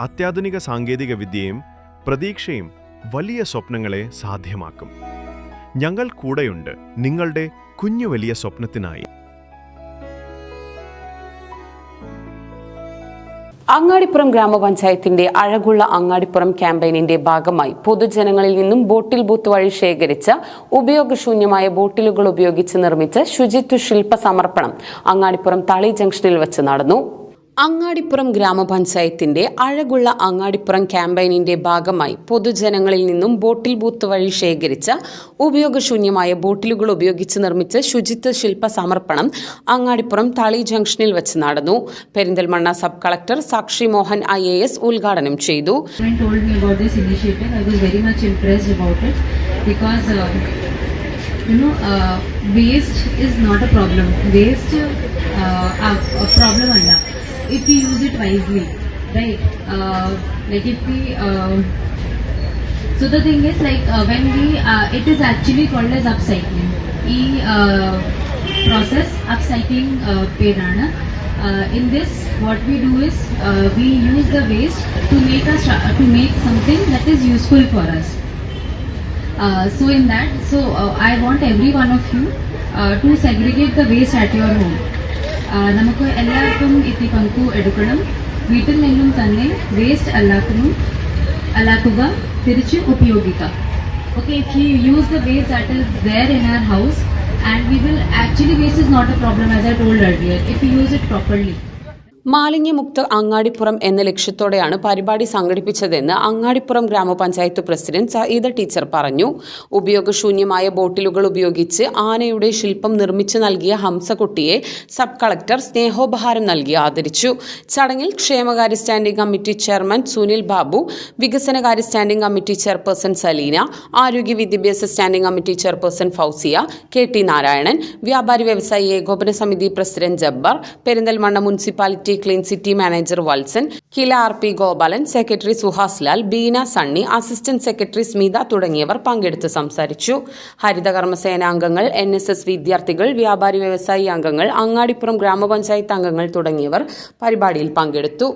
അത്യാധുനിക സാങ്കേതിക വിദ്യയും പ്രതീക്ഷയും വലിയ സ്വപ്നങ്ങളെ സാധ്യമാക്കും. ഞങ്ങൾ കൂടെയുണ്ട് നിങ്ങളുടെ കുഞ്ഞു വലിയ സ്വപ്നത്തിനായി. അങ്ങാടിപ്പുറം ഗ്രാമപഞ്ചായത്തിന്റെ അഴകുള്ള അങ്ങാടിപ്പുറം ക്യാമ്പയിനിന്റെ ഭാഗമായി പൊതുജനങ്ങളിൽ നിന്നും ബോട്ടിൽ ബൂത്ത് വഴി ശേഖരിച്ച ഉപയോഗശൂന്യമായ ബോട്ടിലുകൾ ഉപയോഗിച്ച് നിർമ്മിച്ച ശുചിത്വ ശില്പ സമർപ്പണം അങ്ങാടിപ്പുറം തളി ജംഗ്ഷനിൽ വെച്ച് നടന്നു. അങ്ങാടിപ്പുറം ഗ്രാമപഞ്ചായത്തിന്റെ അഴകുള്ള അങ്ങാടിപ്പുറം ക്യാമ്പയിനിന്റെ ഭാഗമായി പൊതുജനങ്ങളിൽ നിന്നും ബോട്ടിൽ ബൂത്ത് വഴി ശേഖരിച്ച ഉപയോഗശൂന്യമായ ബോട്ടിലുകൾ ഉപയോഗിച്ച് നിർമ്മിച്ച ശുചിത്വ ശില്പ സമർപ്പണം അങ്ങാടിപ്പുറം തളി ജംഗ്ഷനിൽ വെച്ച് നടന്നു. പെരിന്തൽമണ്ണ സബ് കളക്ടർ സാക്ഷി മോഹൻ ഐ എ എസ് ഉദ്ഘാടനം ചെയ്തു. you know uh, waste is not a problem. Waste uh, a problem alla uh, if we use it wisely right? Uh, like if we uh, so the thing is like uh, when we uh, it is actually called as upcycling. E uh, process upcycling uh, uh, in this what we do is uh, we use the waste to make us to make something that is useful for us. uh, so in that so uh, i want every one of you uh, to segregate the waste at your home uh, നമുക്ക് എല്ലാവർക്കും ഇത്തി പങ്കു എടുക്കണം വീട്ടിൽ നിന്നും തന്നെ waste അല്ലാക്കുന്നു അല്ലാക്കുക തിരിച്ച് ഉപയോഗിക്കാം okay if you use the waste that is there in our house and we will actually waste is not a problem as i told earlier if we use it properly മാലിന്യമുക്ത അങ്ങാടിപ്പുറം എന്ന ലക്ഷ്യത്തോടെയാണ് പരിപാടി സംഘടിപ്പിച്ചതെന്ന് അങ്ങാടിപ്പുറം ഗ്രാമപഞ്ചായത്ത് president Saeeda teacher പറഞ്ഞു. ഉപയോഗശൂന്യമായ ബോട്ടിലുകൾ ഉപയോഗിച്ച് ആനയുടെ ശില്പം നിർമ്മിച്ചു നൽകിയ ഹംസകുട്ടിയെ സബ് കളക്ടർ സ്നേഹോപഹാരം നൽകി ആദരിച്ചു. ചടങ്ങിൽ ക്ഷേമകാര്യ standing committee chairman Sunil Babu വികസനകാര്യ സ്റ്റാൻഡിംഗ് കമ്മിറ്റി ചെയർപേഴ്സൺ സലീന ആരോഗ്യ വിദ്യാഭ്യാസ standing committee chairperson Fousiya K T Narayanan വ്യാപാരി വ്യവസായി ഏകോപന സമിതി president Jabbar Perinthalmanna municipality clean city manager Valsan KILA R P Gopalan secretary Suhas Lal Beena Sunny assistant secretary Smitha തുടങ്ങിയവർ പങ്കെടുത്ത് സംസാരിച്ചു. ഹരിതകർമ്മസേന അംഗങ്ങൾ എൻ എസ് എസ് വിദ്യാർത്ഥികൾ വ്യാപാരി വ്യവസായി അംഗങ്ങൾ അങ്ങാടിപ്പുറം ഗ്രാമപഞ്ചായത്ത് അംഗങ്ങൾ തുടങ്ങിയവർ പരിപാടിയിൽ പങ്കെടുത്തു.